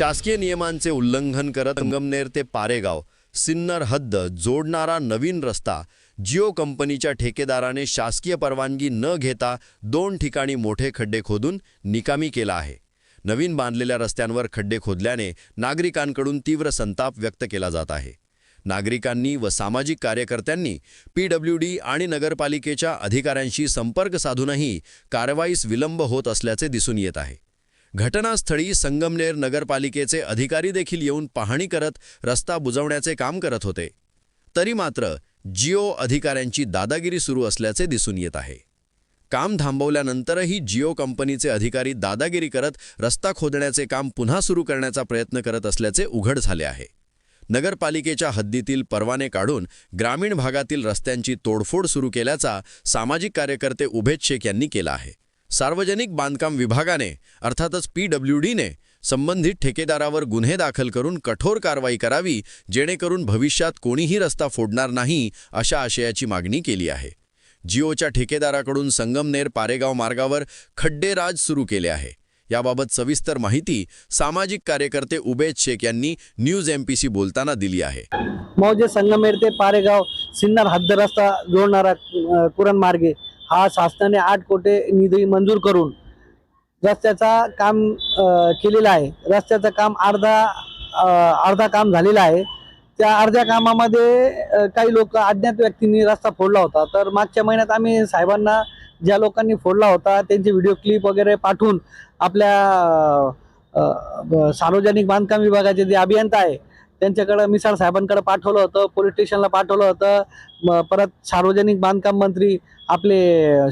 शासकीय नियमांचे उल्लंघन करत संगमनेर ते पारेगाव सिन्नर हद्द जोडणारा नवीन रस्ता जिओ कंपनीच्या ठेकेदाराने शासकीय परवानगी न घेता दोन ठिकाणी मोठे खड्डे खोदून निकामी केला आहे. नवीन बांधलेल्या रस्त्यांवर खड्डे खोदल्याने नागरिकांकडून तीव्र संताप व्यक्त केला जात आहे. नागरिकांनी व सामाजिक कार्यकर्त्यांनी पी डब्ल्यू डी आणि नगरपालिकेच्या अधिकाऱ्यांशी संपर्क साधूनही कारवाईस विलंब होत असल्याचे दिसून येत आहे. घटनास्थळी संगमनेर नगरपालिकेचे अधिकारी देखील येऊन पाहणी करत रस्ता बुजवण्याचे काम करत होते. तरी मात्र जिओ अधिकाऱ्यांची दादागिरी सुरू असल्याचे दिसून येत आहे. काम थांबवल्यानंतरही जिओ कंपनीचे अधिकारी दादागिरी करत रस्ता खोदण्याचे काम पुन्हा सुरू करण्याचा प्रयत्न करत असल्याचे उघड झाले आहे. नगरपालिकेच्या हद्दीतील परवाने काढून ग्रामीण भागातील रस्त्यांची तोडफोड सुरू केल्याचा सामाजिक कार्यकर्ते उभेद शेख यांनी केला आहे. सार्वजनिक बांधकाम विभागाने अर्थातच पी डब्ल्यू डीने संबंधित ठेकेदारावर गुन्हे दाखल करून कठोर कारवाई करावी जेणेकरून भविष्यात कोणीही रस्ता फोडणार नाही अशा आशयाची मागणी केली आहे. जिओच्या ठेकेदाराकडून संगमनेर पारेगाव मार्गावर खड्डेराज सुरू केले आहे. याबाबत सविस्तर माहिती सामाजिक कार्यकर्ते उबेद शेख यांनी न्यूज एमपीसी बोलताना दिली आहे. मौजे संगमेर ते पारेगाव सिन्नर हद्द रस्ता जोडणारा कुरण मार्गे हा शासनाने आठ कोटी निधी मंजूर करून रस्त्याचा काम केलेलं केलेला आहे. रस्त्याचं काम अर्धा अर्धा काम झालेलं आहे. त्या अर्ध्या कामामध्ये काही लोक अज्ञात व्यक्तींनी रस्ता फोडला होता. तर मागच्या महिन्यात आम्ही साहेबांना ज्या लोकांनी फोडला होता त्यांचे व्हिडिओ क्लिप वगैरे पाठवून आपल्या सार्वजनिक बांधकाम विभागाचे जे अभियंता आहे त्यांच्याकडं मिसाळ साहेबांकडे पाठवलं होतं पोलीस स्टेशनला पाठवलं होतं. परत सार्वजनिक बांधकाम मंत्री आपले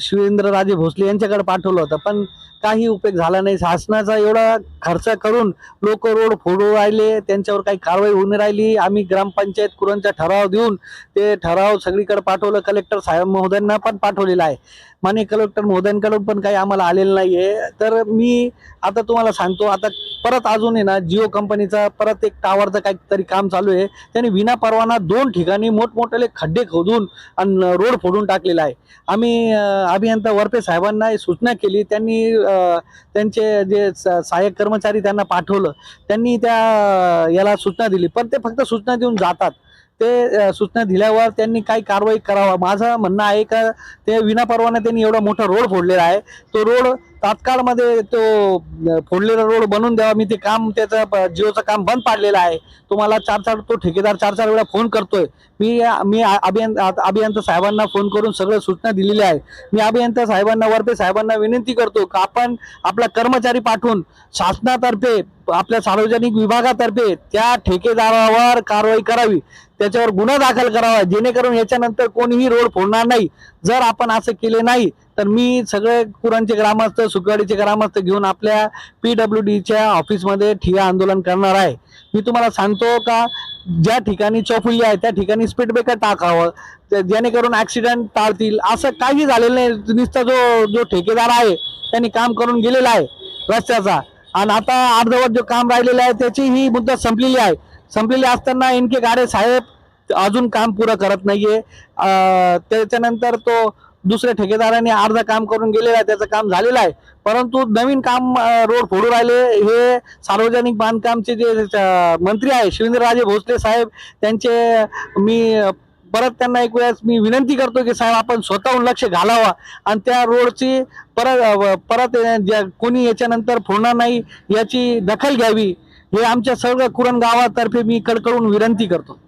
शिवेंद्रराजे भोसले यांच्याकडे पाठवलं होतं. पण काही उपयोग झाला नाही. शासनाचा एवढा खर्च करून लोक रोड फोडू राहिले. त्यांच्यावर काही कारवाई होऊन राहिली. आम्ही ग्रामपंचायत कुरणचा ठराव देऊन ते ठराव सगळीकडे पाठवलं. कलेक्टर साहेब महोदयांना पण पाठवलेलं आहे. माने कलेक्टर महोदयांकडून पण काही आम्हाला आलेलं नाही आहे तर मी आता तुम्हाला सांगतो. आता परत अजून आहे ना जिओ कंपनीचा परत एक टावरचं काहीतरी काम चालू आहे. त्यांनी विना परवाना दोन ठिकाणी मोठमोठे खड्डे खोदून आणि रोड फोडून टाकलेला आहे. आम्ही अभियंता वरपे साहेबांना सूचना केली. त्यांनी त्यांचे जे स- सहाय्यक कर्मचारी त्यांना पाठवलं. त्यांनी त्या याला सूचना दिली. पण ते फक्त सूचना देऊन जातात. ते सूचना दिल्यावर त्यांनी काही कारवाई करावा. माझं म्हणणं आहे का ते विना परवाना त्यांनी एवढा मोठा रोड फोडलेला आहे. तो रोड तात्काळमध्ये तो फोडलेला रोड बनवून द्यावा. मी ते काम त्याचं जिओचं काम बंद पाडलेलं आहे. तुम्हाला चार चार तो ठेकेदार चार चार वेळा फोन करतोय. मी मी अभियंता अभियंता साहेबांना फोन करून सगळं सूचना दिलेल्या आहे मी अभियंता साहेबांना वरपे साहेबांना विनंती करतो का आपण आपला कर्मचारी पाठवून शासनातर्फे आपल्या सार्वजनिक विभागातर्फे त्या ठेकेदारावर कारवाई करावी. त्याच्यावर गुन्हा दाखल करावा. जेणेकरून याच्यानंतर कोणीही रोड फोडणार नाही. जर आपण असं केले नाही तर मी सगळे कुरांचे ग्रामस्थ सुकवाडीचे ग्रामस्थ घेऊन आपल्या पी डब्ल्यू डीच्या ऑफिसमध्ये ठिया आंदोलन करणार आहे. मी तुम्हाला सांगतो का ज्या ठिकाणी चौफुल्ली आहे त्या ठिकाणी स्पीड ब्रेकर टाकावं जेणेकरून ऍक्सिडेंट टाळतील. असं काही झालेलं नाही. नुसता जो जो ठेकेदार आहे त्यांनी काम करून गेलेला आहे रस्त्याचा. आणि आता अर्धवट जो काम राहिलेलं आहे त्याची ही मुद्दा संपलेली आहे. संपलेली असताना इनके गाडे साहेब अजून काम पुरं करत नाहीये. त्याच्यानंतर तो दुसऱ्या ठेकेदाराने अर्धा काम करून गेलेलं आहे त्याचं काम झालेलं आहे. परंतु नवीन काम रोड फोडू राहिले. हे सार्वजनिक बांधकामचे जे मंत्री आहे शिवेंद्रराजे भोसले साहेब त्यांचे मी परत त्यांना एक वेळेस मी विनंती करतो की साहेब आपण स्वतःहून लक्ष घालावा. आणि त्या रोडची परत परत ज्या कोणी याच्यानंतर फोडणार नाही याची दखल घ्यावी. हे आमच्या सर्व कुरण गावातर्फे मी कडकडून विनंती करतो.